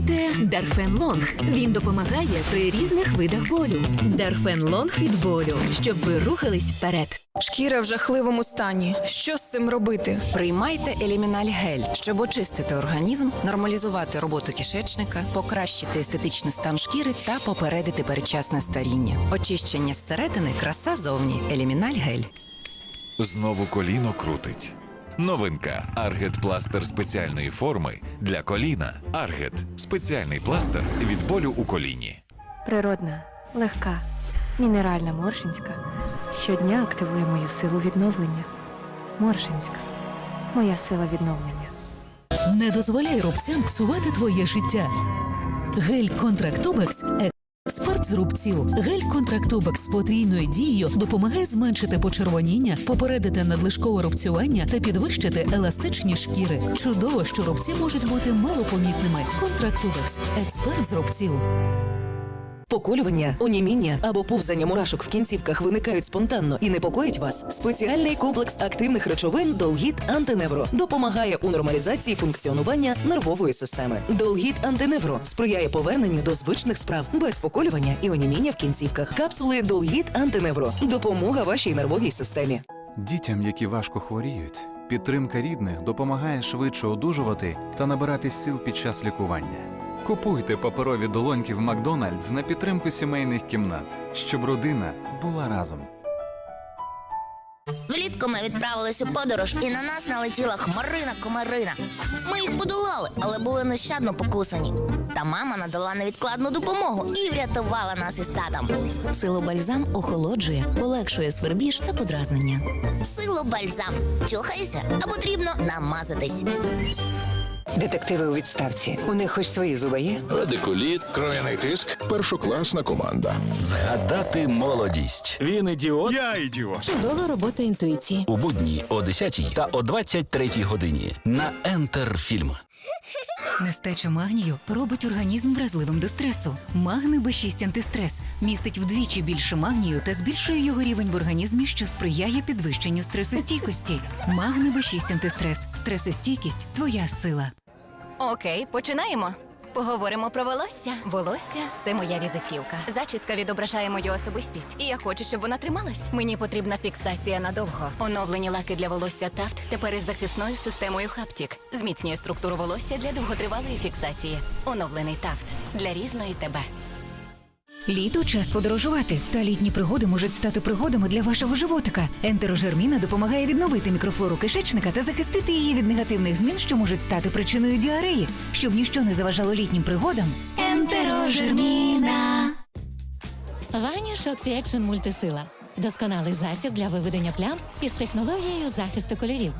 Спробуйте Дарфен Лонг. Він допомагає при різних видах болю. Дарфен Лонг від болю, щоб ви рухались вперед. Шкіра в жахливому стані. Що з цим робити? Приймайте еліміналь гель, щоб очистити організм, нормалізувати роботу кишечника, покращити естетичний стан шкіри та попередити передчасне старіння. Очищення зсередини, краса зовні. Еліміналь гель. Знову коліно крутить. Новинка Аргет пластир спеціальної форми для коліна. Аргет спеціальний пластир від болю у коліні. Природна, легка, мінеральна Моршинська щодня активує мою силу відновлення. Моршинська моя сила відновлення. Не дозволяй рубцям псувати твоє життя. Гель Контрактубекс експерт з рубців. Гель Контрактубекс з потрійною дією допомагає зменшити почервоніння, попередити надлишкове рубцювання та підвищити еластичні шкіри. Чудово, що рубці можуть бути малопомітними. Контрактубекс експерт з рубців. Поколювання, оніміння або повзання мурашок в кінцівках виникають спонтанно і непокоїть вас. Спеціальний комплекс активних речовин Долгіт Антиневро допомагає у нормалізації функціонування нервової системи. Долгіт Антиневро сприяє поверненню до звичних справ без поколювання і оніміння в кінцівках. Капсули Долгіт Антиневро допомога вашій нервовій системі. Дітям, які важко хворіють, підтримка рідних допомагає швидше одужувати та набирати сил під час лікування. Купуйте паперові долоньки в Макдональдс на підтримку сімейних кімнат, щоб родина була разом. Влітку ми відправились у подорож, і на нас налетіла хмарина комарина. Ми їх подолали, але були нещадно покусані. Та мама надала невідкладну допомогу і врятувала нас із татом. Сило бальзам охолоджує, полегшує свербіж та подразнення. Силу бальзам. Чухайся, а потрібно намазатись. Детективи у відставці. У них хоч свої зуби є. Радикуліт, кров'яний тиск, першокласна команда. Згадати молодість. Він ідіот Я ідіот. Чудова робота інтуїції. у будні о 10 та о 23 годині на Ентер Фільм. Нестача магнію робить організм вразливим до стресу. Магни Б6 антистрес містить вдвічі більше магнію та збільшує його рівень в організмі, що сприяє підвищенню стресостійкості. Магни Б6 антистрес. Стресостійкість твоя сила. Окей, починаємо. Поговоримо про волосся. Волосся це моя візитівка. Зачіска відображає мою особистість, і я хочу, щоб вона трималась. Мені потрібна фіксація надовго. Оновлені лаки для волосся Тафт тепер із захисною системою Хаптік. Зміцнює структуру волосся для довготривалої фіксації. Оновлений Тафт для різної тебе. Літо час подорожувати, та літні пригоди можуть стати пригодами для вашого животика. Ентерожерміна допомагає відновити мікрофлору кишечника та захистити її від негативних змін, що можуть стати причиною діареї, щоб ніщо не заважало літнім пригодам. Ентерожерміна. Ваніш Оксі Екшн мультисила. Досконалий засіб для виведення плям із технологією захисту кольорів.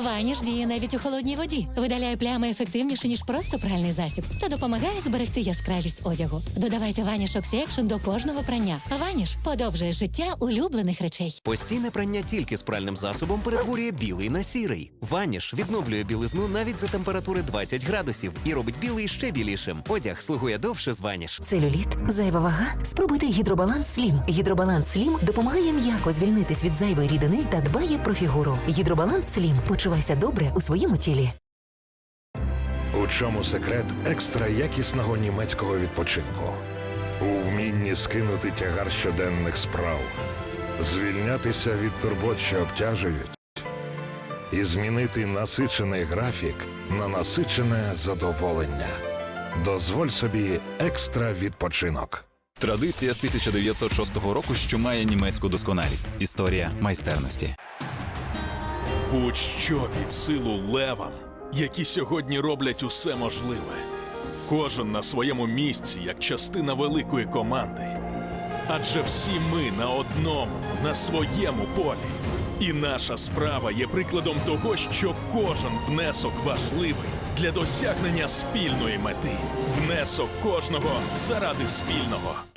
Ваніш діє навіть у холодній воді, видаляє плями ефективніше, ніж просто пральний засіб, та допомагає зберегти яскравість одягу. Додавайте Ваніш Оксі Екшн до кожного прання. Ваніш подовжує життя улюблених речей. Постійне прання тільки з пральним засобом перетворює білий на сірий. Ваніш відновлює білизну навіть за температури 20 градусів і робить білий ще білішим. Одяг слугує довше з Ваніш. Целюліт, зайва вага. Спробуйте гідробаланс Слім. Гідробаланс Слім допомагає м'яко звільнитись від зайвої рідини та дбає про фігуру. Гідробаланс Слім. Почувайся добре у своєму тілі. У чому секрет екстра якісного німецького відпочинку? У вмінні скинути тягар щоденних справ, звільнятися від турбот, що обтяжують, і змінити насичений графік на насичене задоволення. Дозволь собі екстра відпочинок. Традиція з 1906 року, що має німецьку досконалість. Історія майстерності. Будь-що під силу левам, які сьогодні роблять усе можливе. Кожен на своєму місці, як частина великої команди. Адже всі ми на одному, на своєму полі. І наша справа є прикладом того, що кожен внесок важливий для досягнення спільної мети. Внесок кожного заради спільного.